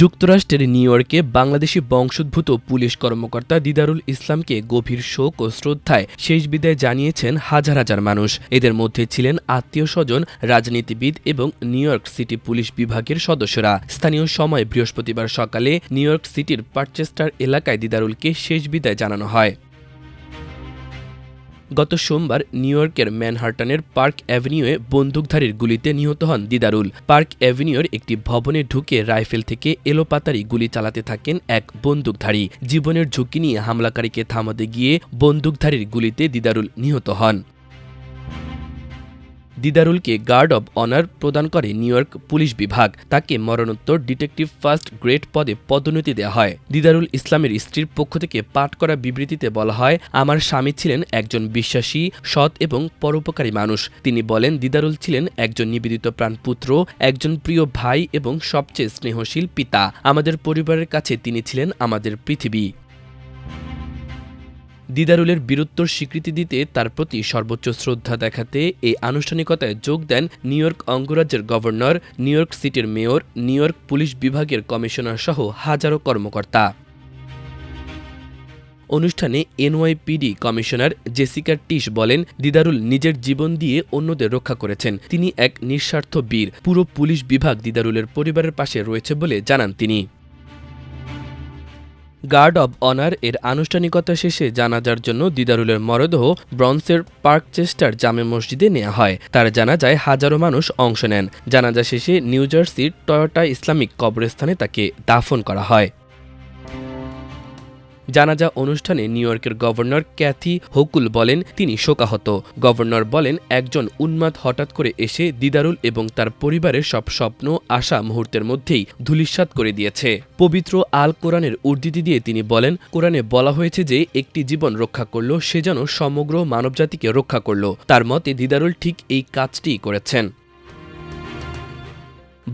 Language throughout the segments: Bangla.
যুক্তরাষ্ট্রের নিউ ইয়র্কে বাংলাদেশি বংশোদ্ভূত পুলিশ কর্মকর্তা দিদারুল ইসলামকে গভীর শোক ও শ্রদ্ধায় শেষ বিদায় জানিয়েছেন হাজার হাজার মানুষ। এদের মধ্যে ছিলেন আত্মীয় স্বজন, রাজনীতিবিদ এবং নিউ ইয়র্ক সিটি পুলিশ বিভাগের সদস্যরা। স্থানীয় সময় বৃহস্পতিবার সকালে নিউ ইয়র্ক সিটির পার্চেস্টার এলাকায় দিদারুলকে শেষ বিদায় জানানো হয়। গত সোমবার নিউ ইয়র্কের ম্যানহার্টানের পার্ক অ্যাভিনিউয়ে বন্দুকধারীর গুলিতে নিহত হন দিদারুল। পার্ক অ্যাভিনিউর একটি ভবনে ঢুকে রাইফেল থেকে এলোপাতারি গুলি চালাতে থাকেন এক বন্দুকধারী। জীবনের ঝুঁকি নিয়ে হামলাকারীকে থামাতে গিয়ে বন্দুকধারীর গুলিতে দিদারুল নিহত হন। দিদারুলকে গার্ড অব অনার প্রদান করে নিউ ইয়র্ক পুলিশ বিভাগ। তাকে মরণোত্তর ডিটেকটিভ ফার্স্ট গ্রেড পদে পদোন্নতি দেওয়া হয়। দিদারুল ইসলামের স্ত্রীর পক্ষ থেকে পাঠ করা বিবৃতিতে বলা হয়, আমার স্বামী ছিলেন একজন বিশ্বাসী, সৎ এবং পরোপকারী মানুষ। তিনি বলেন, দিদারুল ছিলেন একজন নিবেদিত প্রাণপুত্র, একজন প্রিয় ভাই এবং সবচেয়ে স্নেহশীল পিতা। আমাদের পরিবারের কাছে তিনি ছিলেন আমাদের পৃথিবী। দিদারুলের বীরত্বর স্বীকৃতি দিতে তার প্রতি সর্বোচ্চ শ্রদ্ধা দেখাতে এই আনুষ্ঠানিকতায় যোগ দেন নিউ ইয়র্ক অঙ্গরাজ্যের গভর্নর, নিউ ইয়র্ক সিটির মেয়র, নিউ ইয়র্ক পুলিশ বিভাগের কমিশনার সহ হাজারো কর্মকর্তা। অনুষ্ঠানে এনওয়াইপিডি কমিশনার জেসিকা টিস বলেন, দিদারুল নিজের জীবন দিয়ে অন্যদের রক্ষা করেছেন। তিনি এক নিঃস্বার্থ বীর। পুরো পুলিশ বিভাগ দিদারুলের পরিবারের পাশে রয়েছে বলে জানান তিনি। গার্ড অব অনার এর আনুষ্ঠানিকতা শেষে জানাজার জন্য দিদারুলের মরদেহ ব্রন্সের পার্কচেস্টার জামে মসজিদে নেওয়া হয়। তার জানাজায় হাজারো মানুষ অংশ নেন। জানাজা শেষে নিউ জার্সির টয়োটা ইসলামিক কবরস্থানে তাকে দাফন করা হয়। জানাজা অনুষ্ঠানে নিউ ইয়র্কের গভর্নর ক্যাথি হকুল বলেন, তিনি শোকাহত। গভর্নর বলেন, একজন উন্মাদ হঠাৎ করে এসে দিদারুল এবং তার পরিবারের সব স্বপ্ন, আশা মুহূর্তের মধ্যেই ধূলিসাৎ করে দিয়েছে। পবিত্র আল কোরআনের উদ্ধৃতি দিয়ে তিনি বলেন, কোরআনে বলা হয়েছে যে একটি জীবন রক্ষা করল, সে যেন সমগ্র মানবজাতিকে রক্ষা করল। তার মতে, দিদারুল ঠিক এই কাজটিই করেছেন।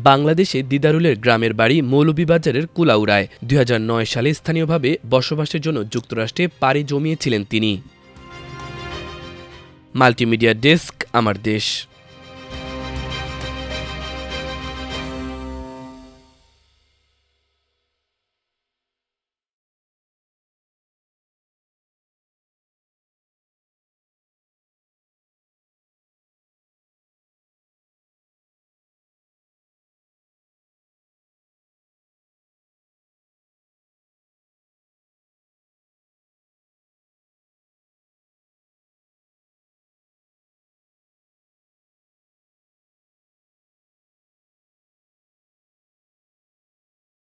বাংলাদেশে দিদারুলের গ্রামের বাড়ি মৌলভীবাজারের কুলাউড়ায়। দু হাজার নয় সালে স্থানীয়ভাবে বসবাসের জন্য যুক্তরাষ্ট্রে পাড়ি জমিয়েছিলেন তিনি। মাল্টিমিডিয়া ডেস্ক, আমার দেশ।